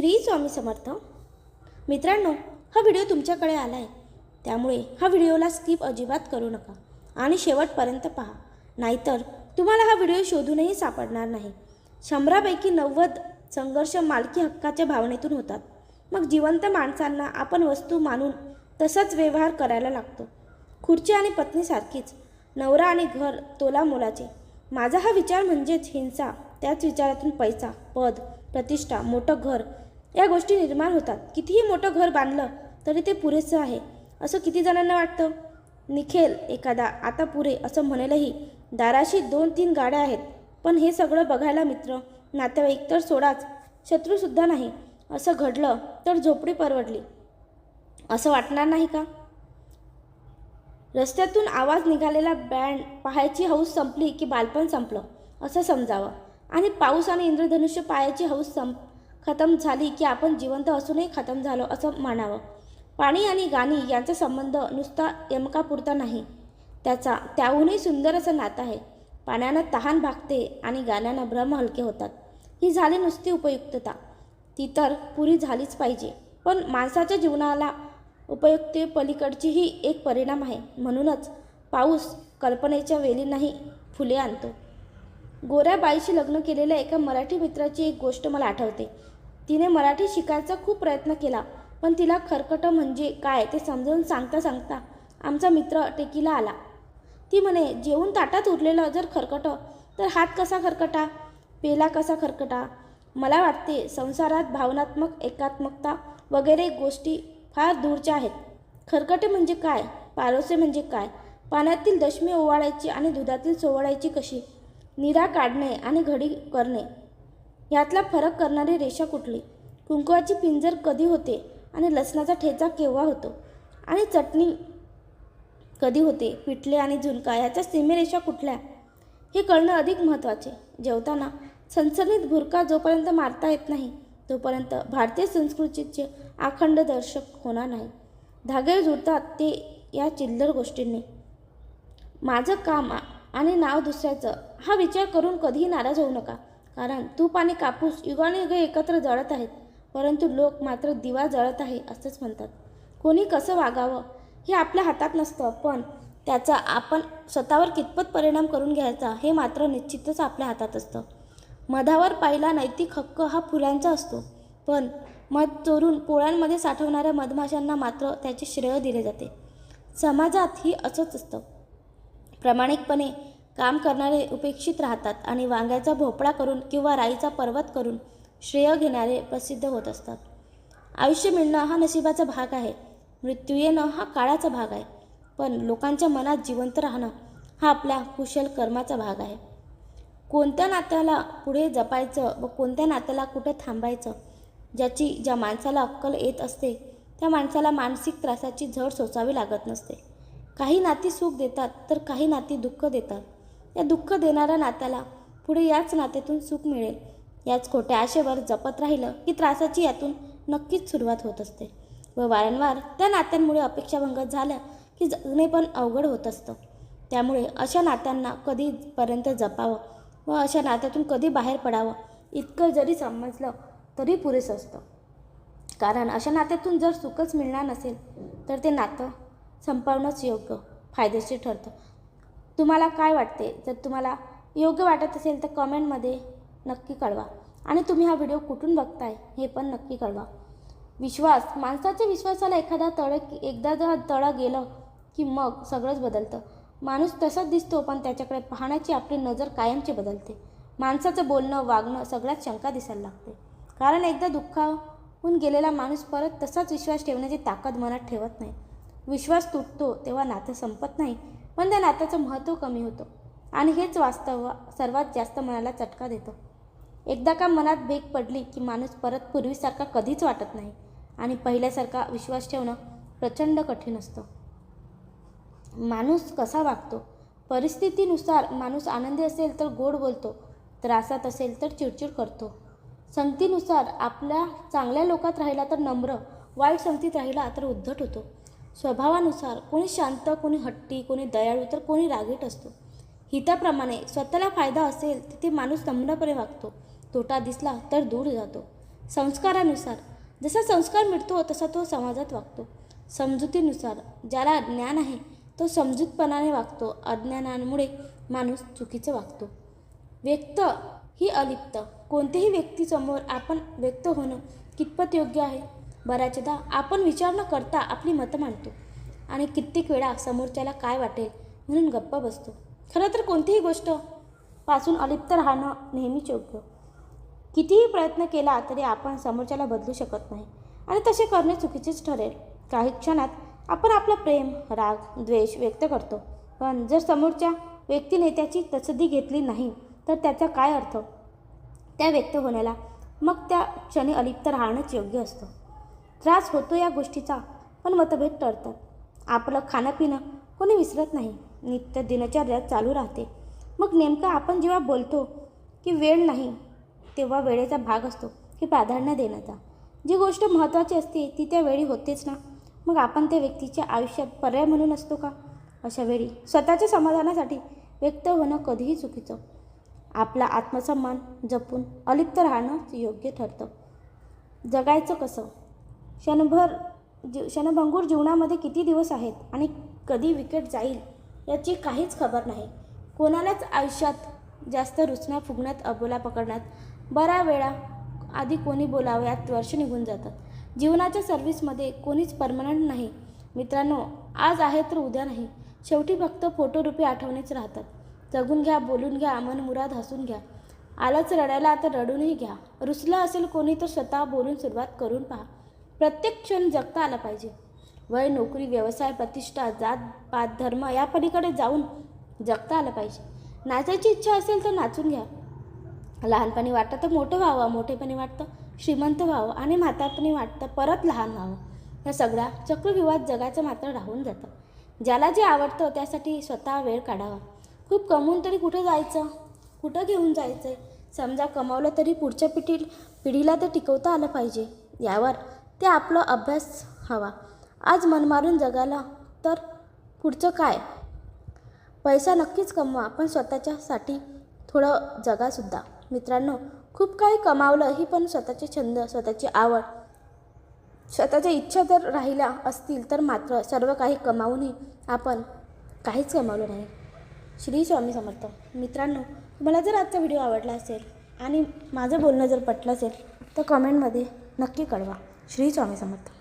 श्री स्वामी समर्थ. मित्रांनो हा व्हिडिओ तुमच्याकडे आला आहे त्यामुळे हा व्हिडिओला स्किप अजिबात करू नका आणि शेवटपर्यंत पहा. नाहीतर तुम्हाला हा व्हिडिओ शोधूनही सापडणार नाही. शंभरापैकी नव्वद संघर्ष मालकी हक्काच्या भावनेतून होतात. मग जिवंत माणसांना आपण वस्तू मानून तसाच व्यवहार करायला लागतो. खुर्ची आणि पत्नीसारखीच नवरा आणि घर तोला मोलाचे. माझा हा विचार म्हणजेच हिंसा त्याच विचारातून पैसा पद प्रतिष्ठा मोठं घर या गोष्टी निर्माण होतात. कितीही मोठं घर बांधलं तरी ते पुरेसं आहे. असं किती जणांना वाटतं? निखेल एखादा आता पुरे असं म्हणेलही. दाराशी दोन तीन गाड्या आहेत. पण हे सगळं बघायला मित्र नातेवाईक तर सोडाच. शत्रूसुद्धा नाही. असं घडलं तर झोपडी परवडली. असं वाटणार नाही का? रस्त्यातून आवाज निघालेला बँड पाहायची हौस संपली की बालपण संपलं. असं समजावं. आणि पाऊस आणि इंद्रधनुष्य पाहायची हौस संप खतम झाली की आपण जिवंत असूनही खतम झालो असं मानावं. पाणी आणि गाणी यांचा संबंध नुसता यमकापुरता नाही. त्याचा त्याहूनही सुंदर असं नातं आहे. पाण्यानं तहान भागते आणि गाण्यानं भ्रम हलके होतात. ही झाली नुसती उपयुक्तता. ती तर पुरी झालीच पाहिजे. पण माणसाच्या जीवनाला उपयुक्ते पलीकडचीही एक परिणाम आहे. म्हणूनच पाऊस कल्पनेच्या वेलींनाही फुले आणतो. गोऱ्या बाईशी लग्न केलेल्या एका मराठी मित्राची एक गोष्ट मला आठवते. तिने मराठी शिकायचा खूप प्रयत्न केला पण तिला खरकट म्हणजे काय ते समजावून सांगता सांगता आमचा मित्र टेकीला आला. ती म्हणे जेवून ताटात उरलेलं जर खरकट तर हात कसा खरकटा? पेला कसा खरकटा? मला वाटते संसारात भावनात्मक एकात्मकता वगैरे गोष्टी फार दूरच्या आहेत. खरकटे म्हणजे काय? पारोसे म्हणजे काय? पाण्यातील दशमी ओवाळायची आणि दुधातील सोवळायची कशी? निरा काढणे आणि घडी करणे. यातला फरक करणारी रेषा कुठली? कुंकवाची पिंजर कधी होते आणि लसणाचा ठेचा केव्हा होतो? आणि चटणी कधी होते? पिठले आणि झुणका याच्या सीमेरेषा कुठल्या? हे कळणं अधिक महत्त्वाचे. जेवताना सनसनीत भुरका जोपर्यंत मारता येत नाही तोपर्यंत भारतीय संस्कृतीचे अखंड दर्शक होणार नाही. धागे जुळतात ते या चिल्लर गोष्टींनी. माझं काम आणि नाव दुसऱ्याचं हा विचार करून कधीही नाराज होऊ नका. कारण तूप आणि कापूस युगानुयुगे एकत्र जळत आहेत. परंतु लोक मात्र दिवा जळत आहे असंच म्हणतात. कोणी कसं वागावं? हे आपल्या हातात नसतं. पण त्याचा आपण स्वतःवर कितपत परिणाम करून घ्यायचा हे मात्र निश्चितच आपल्या हातात असतं. मधावर पाहिला नैतिक हक्क हा फुलांचा असतो. पण मध चोरून पोळ्यांमध्ये साठवणाऱ्या मधमाशांना मात्र त्याचे श्रेय दिले जाते. समाजात ही असंच असतं. प्रामाणिकपणे काम करणारे उपेक्षित राहतात आणि वांग्याचा भोपळा करून किंवा राईचा पर्वत करून श्रेय घेणारे प्रसिद्ध होत असतात. आयुष्य मिळणं हा नशिबाचा भाग आहे. मृत्यू येणं हा काळाचा भाग आहे. पण लोकांच्या मनात जिवंत राहणं हा आपल्या कुशल कर्माचा भाग आहे. कोणत्या नात्याला पुढे जपायचं व कोणत्या नात्याला कुठे थांबायचं ज्याची ज्या माणसाला अक्कल येत असते त्या माणसाला मानसिक त्रासाची झड सोसावी लागत नसते. काही नाती सुख देतात तर काही नाती दुःख देतात. या दुःख देणाऱ्या नात्याला पुढे याच नात्यातून सुख मिळेल. याच खोट्या आशेवर जपत राहिलं की त्रासाची यातून नक्कीच सुरुवात होत असते. व वारंवार त्या नात्यांमुळे अपेक्षाभंग झाल्या की जगणे पण अवघड होत असतं. त्यामुळे अशा नात्यांना कधीपर्यंत जपावं व अशा नात्यातून कधी बाहेर पडावं इतकं जरी समजलं तरी पुरेसं असतं. कारण अशा नात्यातून जर सुखच मिळणार नसेल तर ते नातं संपवणंच योग्य फायदेशीर ठरतं. तुम्हाला काय वाटते? जर तुम्हाला योग्य वाटत असेल तर कमेंटमध्ये नक्की कळवा. आणि तुम्ही हा व्हिडिओ कुठून बघताय हे पण नक्की कळवा. विश्वास माणसाच्या विश्वासाला एखादा तळ एकदा जर तळं गेलं की मग सगळंच बदलतं. माणूस तसाच दिसतो पण त्याच्याकडे पाहण्याची आपली नजर कायमची बदलते. माणसाचं बोलणं वागणं सगळ्यात शंका दिसायला लागते. कारण एकदा दुःखाहून गेलेला माणूस परत तसाच विश्वास ठेवण्याची ताकद मनात ठेवत नाही. विश्वास तुटतो तेव्हा नातं संपत नाही. पण त्या नात्याचं महत्त्व कमी होतं. आणि हेच वास्तव सर्वात जास्त मनाला चटका देतो. एकदा का मनात भेग पडली की माणूस परत पूर्वीसारखा कधीच वाटत नाही आणि पहिल्यासारखा विश्वास ठेवणं प्रचंड कठीण असतं. माणूस कसा वागतो? परिस्थितीनुसार माणूस आनंदी असेल तर गोड बोलतो त्रासात असेल तर चिडचिड करतो. संगतीनुसार आपल्या चांगल्या लोकात राहिला तर नम्र वाईट संगतीत राहिला तर उद्धट होतो. स्वभावानुसार कोणी शांत कोणी हट्टी कोणी दयाळू तर कोणी रागीट असतो. हिताप्रमाणे स्वतःला फायदा असेल तिथे माणूस नम्रपणे वागतो. तोटा दिसला तर दूर जातो. संस्कारानुसार जसा संस्कार मिळतो तसा तो समाजात वागतो. समजुतीनुसार ज्याला ज्ञान आहे तो समजूतपणाने वागतो. अज्ञानामुळे माणूस चुकीचं वागतो. व्यक्त ही अलिप्त. कोणत्याही व्यक्तीसमोर आपण व्यक्त होणं कितपत योग्य आहे? बऱ्याचदा आपण विचार न करता आपली मतं मांडतो. आणि कित्येक वेळा समोरच्याला काय वाटेल म्हणून गप्प बसतो. खरं तर कोणतीही गोष्टपासून अलिप्त राहणं नेहमीच योग्य. कितीही प्रयत्न केला तरी आपण समोरच्याला बदलू शकत नाही. आणि तसे करणे चुकीचेच ठरेल. काही क्षणात आपण आपलं प्रेम राग द्वेष व्यक्त करतो. पण जर समोरच्या व्यक्तीने त्याची तसदी घेतली नाही तर त्याचा काय अर्थ? त्या व्यक्त होण्याला मग त्या क्षणी अलिप्त राहणंच योग्य असतं. त्रास होतो या गोष्टीचा पण मतभेद टळतात. आपलं खाणं पिणं कोणी विसरत नाही. नित्य दिनचर्या चालू राहते. मग नेमकं आपण जेव्हा बोलतो की वेळ नाही तेव्हा वेळेचा भाग असतो की प्राधान्य देण्याचा जी गोष्ट महत्त्वाची असते ती त्या वेळी होतेच ना. मग आपण त्या व्यक्तीच्या आयुष्यात पर्याय म्हणून असतो का? अशा वेळी स्वतःच्या समाधानासाठी व्यक्त होणं कधीही चुकीचं. आपला आत्मसन्मान जपून अलिप्त राहणं योग्य ठरतं. जगायचं कसं? क्षणभर जी क्षणभंगूर जीवनामध्ये किती दिवस आहेत आणि कधी विकेट जाईल याची काहीच खबर नाही. कोणालाच आयुष्यात जास्त रुचण्यात फुगण्यात अबोला पकडण्यात बऱ्या वेळा आधी कोणी बोलावं यात वर्ष निघून जातात. जीवनाच्या सर्व्हिसमध्ये कोणीच परमनंट नाही. मित्रांनो आज आहे तर उद्या नाही. शेवटी फक्त फोटोरूपी आठवणीच राहतात. जगून घ्या बोलून घ्या मनमुराद हसून घ्या. आलंच रडायला तर रडूनही घ्या. रुसलं असेल कोणी तर स्वतः बोलून सुरुवात करून पहा. प्रत्येक क्षण जगता आला पाहिजे. वय नोकरी व्यवसाय प्रतिष्ठा जात पात धर्म या पलीकडे जाऊन जगता आलं पाहिजे. नाचायची इच्छा असेल तर नाचून घ्या. लहानपणी वाटतं तर मोठं व्हावं मोठेपणी वाटतं श्रीमंत व्हावं आणि म्हातारपणी वाटतं परत लहान व्हावं. या सगळ्या चक्रविवाद जगाचं मात्र राहून जातं. ज्याला जे आवडतं त्यासाठी स्वतः वेळ काढावा. खूप कमवून तरी कुठं जायचं? कुठं घेऊन जायचं समजा कमावलं तरी पुढच्या पिढी पिढीला ते टिकवता आलं पाहिजे. यावर ते आपला अभ्यास हवा. आज मन मारून जगाला तर पुढचं काय? पैसा नक्कीच कमवा पण स्वतःच्यासाठी थोडं जगासुद्धा मित्रांनो खूप काही कमावलं ही पण स्वतःचे छंद स्वतःची आवड. स्वतःच्या इच्छा जर राहिल्या असतील तर मात्र सर्व काही कमावूनही आपण काहीच कमावलं नाही. श्री स्वामी समर्थ. मित्रांनो तुम्हाला जर आजचा व्हिडिओ आवडला असेल आणि माझं बोलणं जर पटलं असेल तर कमेंटमध्ये नक्की कळवा. श्री स्वामी समर्थ.